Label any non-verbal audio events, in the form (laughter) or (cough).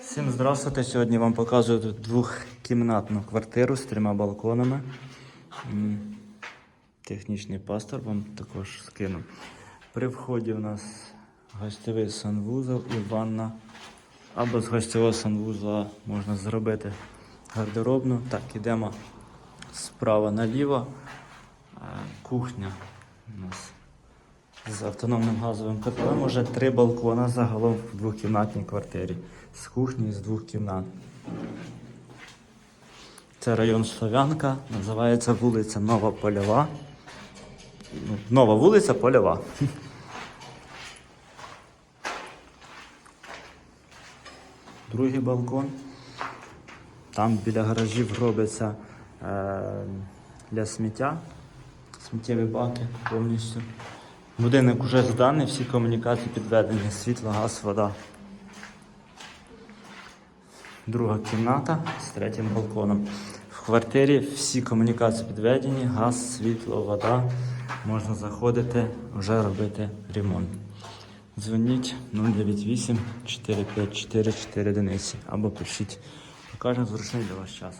Всім здравствуйте. Сьогодні вам показую тут двохкімнатну квартиру з трьома балконами. Технічний пастор вам також скину. При вході у нас гостьовий санвузол і ванна. Або з гостьового санвузла можна зробити гардеробну. Так, ідемо справа наліво. Е, Кухня у нас з автономним газовим котлом уже три балкона загалом в двохкімнатній квартирі. З кухні з двох кімнат. Це район Слов'янка, називається вулиця Нова Польова. Ну, Нова вулиця Польова. (laughs) Другий балкон. Там біля гаражів робиться е, для сміття, сміттєві баки повністю. Будинок вже зданий, всі комунікації підведені, світло, газ, вода. Друга кімната з третім балконом. В квартирі всі комунікації підведені, газ, світло, вода. Можна заходити, вже робити ремонт. Дзвоніть 098 454 4 одиниці або пишіть. Покажемо зручний для вас час.